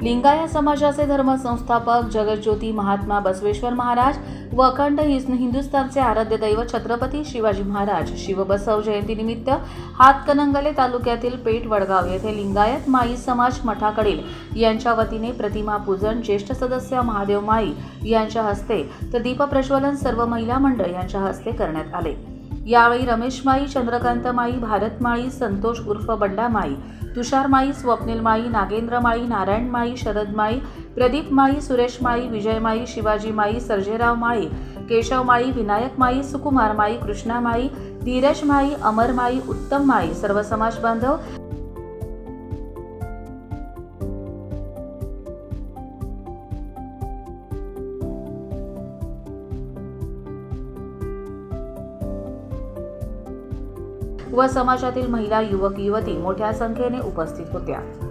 लिंगायत समाजाचे धर्मसंस्थापक जगज्योती महात्मा बसवेश्वर महाराज व अखंड हिंदुस्थानचे आराध्य दैव छत्रपती शिवाजी महाराज. शिवबसव जयंतीनिमित्त हातकणंगले तालुक्यातील पेठ वडगाव येथे लिंगायत माई समाज मठाकडील यांच्या वतीने प्रतिमा पूजन ज्येष्ठ सदस्य महादेव माई यांच्या हस्ते तर दीप प्रज्वलन सर्व महिला मंडळ यांच्या हस्ते करण्यात आले. यावेळी रमेश माई चंद्रकांत माई भारत माळी संतोष उर्फ बंडा माई तुषार माई स्वप्नील माई नागेंद्र माई नारायण माई शरद माई प्रदीप माई सुरेश माई विजय माई शिवाजी सर्जेराव माई केशव माई विनायक सुकुमार माई कृष्णा माई धीरज माई अमर उत्तम माई सर्व समाज बांधव व समाजातील महिला युवक युवती मोठ्या संख्येने उपस्थित होत्या.